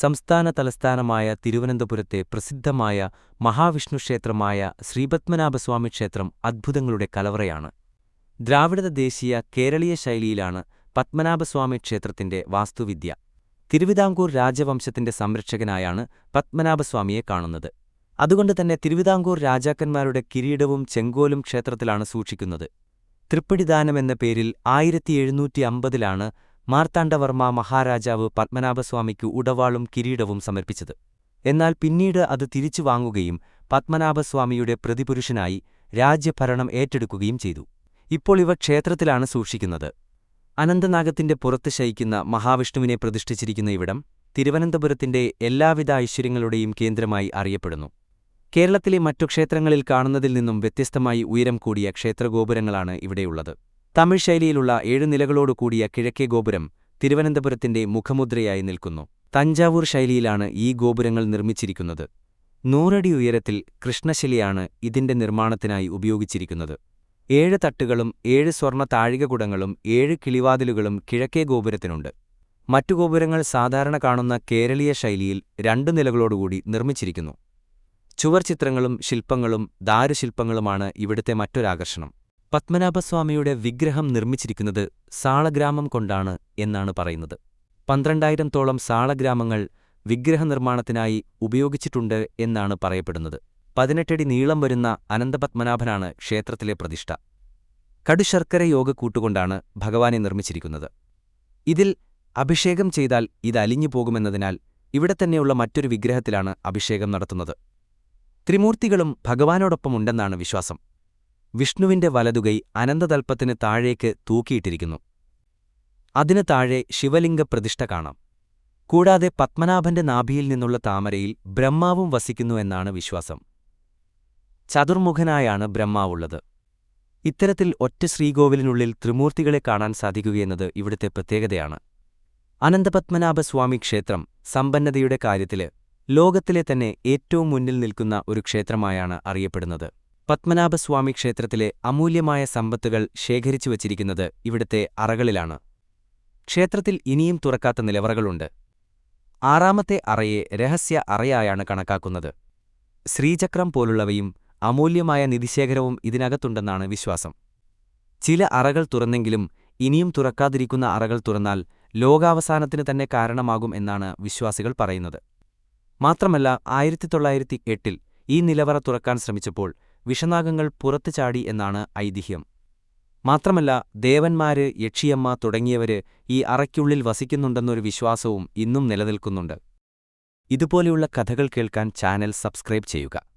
സംസ്ഥാന തലസ്ഥാനമായ തിരുവനന്തപുരത്തെ പ്രസിദ്ധമായ മഹാവിഷ്ണു ക്ഷേത്രമായ ശ്രീപത്മനാഭസ്വാമി ക്ഷേത്രം അദ്ഭുതങ്ങളുടെ കലവറയാണ്. ദ്രാവിഡ ദേശീയ കേരളീയ ശൈലിയിലാണ് പത്മനാഭസ്വാമി ക്ഷേത്രത്തിന്റെ വാസ്തുവിദ്യ. തിരുവിതാംകൂർ രാജവംശത്തിന്റെ സംരക്ഷകനായാണ് പത്മനാഭസ്വാമിയെ കാണുന്നത്. അതുകൊണ്ട് തന്നെ തിരുവിതാംകൂർ രാജാക്കന്മാരുടെ കിരീടവും ചെങ്കോലും ക്ഷേത്രത്തിലാണ് സൂക്ഷിക്കുന്നത്. തൃപ്പടിദാനം എന്ന പേരിൽ ആയിരത്തി എഴുന്നൂറ്റി അമ്പതിലാണ് മാർത്താണ്ഡവർമ്മ മഹാരാജാവ് പത്മനാഭസ്വാമിക്ക് ഉടവാളും കിരീടവും സമർപ്പിച്ചത്. എന്നാൽ പിന്നീട് അത് തിരിച്ചു വാങ്ങുകയും പത്മനാഭസ്വാമിയുടെ പ്രതിപുരുഷനായി രാജ്യഭരണം ഏറ്റെടുക്കുകയും ചെയ്തു. ഇപ്പോൾ ഇവ ക്ഷേത്രത്തിലാണ് സൂക്ഷിക്കുന്നത്. അനന്തനാഗത്തിന്റെ പുറത്ത് ശയിക്കുന്ന മഹാവിഷ്ണുവിനെ പ്രതിഷ്ഠിച്ചിരിക്കുന്ന ഇവിടം തിരുവനന്തപുരത്തിന്റെ എല്ലാവിധ ഐശ്വര്യങ്ങളുടെയും കേന്ദ്രമായി അറിയപ്പെടുന്നു. കേരളത്തിലെ മറ്റു ക്ഷേത്രങ്ങളിൽ കാണുന്നതിൽ നിന്നും വ്യത്യസ്തമായി ഉയരം കൂടിയ ക്ഷേത്രഗോപുരങ്ങളാണ് ഇവിടെയുള്ളത്. തമിഴ് ശൈലിയിലുള്ള ഏഴു നിലകളോടു കൂടിയ കിഴക്കേ ഗോപുരം തിരുവനന്തപുരത്തിന്റെ മുഖമുദ്രയായി നിൽക്കുന്നു. തഞ്ചാവൂർ ശൈലിയിലാണ് ഈ ഗോപുരങ്ങൾ നിർമ്മിച്ചിരിക്കുന്നത്. നൂറടി ഉയരത്തിൽ കൃഷ്ണശിലയാണ് ഇതിന്റെ നിർമ്മാണത്തിനായി ഉപയോഗിച്ചിരിക്കുന്നത്. ഏഴ് തട്ടുകളും ഏഴ് സ്വർണ താഴികകുടങ്ങളും ഏഴ് കിളിവാതിലുകളും കിഴക്കേ ഗോപുരത്തിനുണ്ട്. മറ്റു ഗോപുരങ്ങൾ സാധാരണ കാണുന്ന കേരളീയ ശൈലിയിൽ രണ്ടു നിലകളോടുകൂടി നിർമ്മിച്ചിരിക്കുന്നു. ചുവർ ചിത്രങ്ങളും ശില്പങ്ങളും ദാരുശില്പങ്ങളുമാണ് ഇവിടുത്തെ മറ്റൊരാകർഷണം. പത്മനാഭസ്വാമിയുടെ വിഗ്രഹം നിർമ്മിച്ചിരിക്കുന്നത് സാളഗ്രാമം കൊണ്ടാണ് എന്നാണ് പറയുന്നത്. പന്ത്രണ്ടായിരത്തോളം സാളഗ്രാമങ്ങൾ വിഗ്രഹനിർമ്മാണത്തിനായി ഉപയോഗിച്ചിട്ടുണ്ട് എന്നാണ് പറയപ്പെടുന്നത്. പതിനെട്ടടി നീളം വരുന്ന അനന്തപത്മനാഭനാണ് ക്ഷേത്രത്തിലെ പ്രതിഷ്ഠ. കടുശർക്കര യോഗ കൂട്ടുകൊണ്ടാണ് ഭഗവാനെ നിർമ്മിച്ചിരിക്കുന്നത്. ഇതിൽ അഭിഷേകം ചെയ്താൽ ഇത് അലിഞ്ഞു പോകുമെന്നതിനാൽ ഇവിടെ തന്നെയുള്ള മറ്റൊരു വിഗ്രഹത്തിലാണ് അഭിഷേകം നടത്തുന്നത്. ത്രിമൂർത്തികളും ഭഗവാനോടൊപ്പമുണ്ടെന്നാണ് വിശ്വാസം. വിഷ്ണുവിന്റെ വലതുകൈ അനന്തതൽപ്പത്തിന് താഴേക്ക് തൂക്കിയിട്ടിരിക്കുന്നു. അതിനു താഴെ ശിവലിംഗ പ്രതിഷ്ഠ കാണാം. കൂടാതെ പത്മനാഭന്റെ നാഭിയിൽ നിന്നുള്ള താമരയിൽ ബ്രഹ്മാവും വസിക്കുന്നു എന്നാണ് വിശ്വാസം. ചതുർമുഖനായാണ് ബ്രഹ്മാവുള്ളത്. ഇത്തരത്തിൽ ഒറ്റ ശ്രീകോവിലിനുള്ളിൽ ത്രിമൂർത്തികളെ കാണാൻ സാധിക്കുകയെന്നത് ഇവിടുത്തെ പ്രത്യേകതയാണ്. അനന്തപത്മനാഭസ്വാമി ക്ഷേത്രം സമ്പന്നതയുടെ കാര്യത്തിൽ ലോകത്തിലെ തന്നെ ഏറ്റവും മുന്നിൽ നിൽക്കുന്ന ഒരു ക്ഷേത്രമായാണ് അറിയപ്പെടുന്നത്. പത്മനാഭസ്വാമി ക്ഷേത്രത്തിലെ അമൂല്യമായ സമ്പത്തുകൾ ശേഖരിച്ചു വച്ചിരിക്കുന്നത് ഇവിടുത്തെ അറകളിലാണ്. ക്ഷേത്രത്തിൽ ഇനിയും തുറക്കാത്ത നിലവറകളുണ്ട്. ആറാമത്തെ അറയെ രഹസ്യ അറയായാണ് കണക്കാക്കുന്നത്. ശ്രീചക്രം പോലുള്ളവയും അമൂല്യമായ നിധിശേഖരവും ഇതിനകത്തുണ്ടെന്നാണ് വിശ്വാസം. ചില അറകൾ തുറന്നെങ്കിലും ഇനിയും തുറക്കാതിരിക്കുന്ന അറകൾ തുറന്നാൽ ലോകാവസാനത്തിന് തന്നെ കാരണമാകും എന്നാണ് വിശ്വാസികൾ പറയുന്നത്. മാത്രമല്ല ആയിരത്തി ഈ നിലവറ തുറക്കാൻ ശ്രമിച്ചപ്പോൾ വിഷനാഗങ്ങൾ പുറത്തു ചാടി എന്നാണ് ഐതിഹ്യം. മാത്രമല്ല ദേവന്മാര് യക്ഷിയമ്മ തുടങ്ങിയവര് ഈ അറയ്ക്കുള്ളിൽ വസിക്കുന്നുണ്ടെന്നൊരു വിശ്വാസവും ഇന്നും നിലനിൽക്കുന്നുണ്ട്. ഇതുപോലെയുള്ള കഥകൾ കേൾക്കാൻ ചാനൽ സബ്സ്ക്രൈബ് ചെയ്യുക.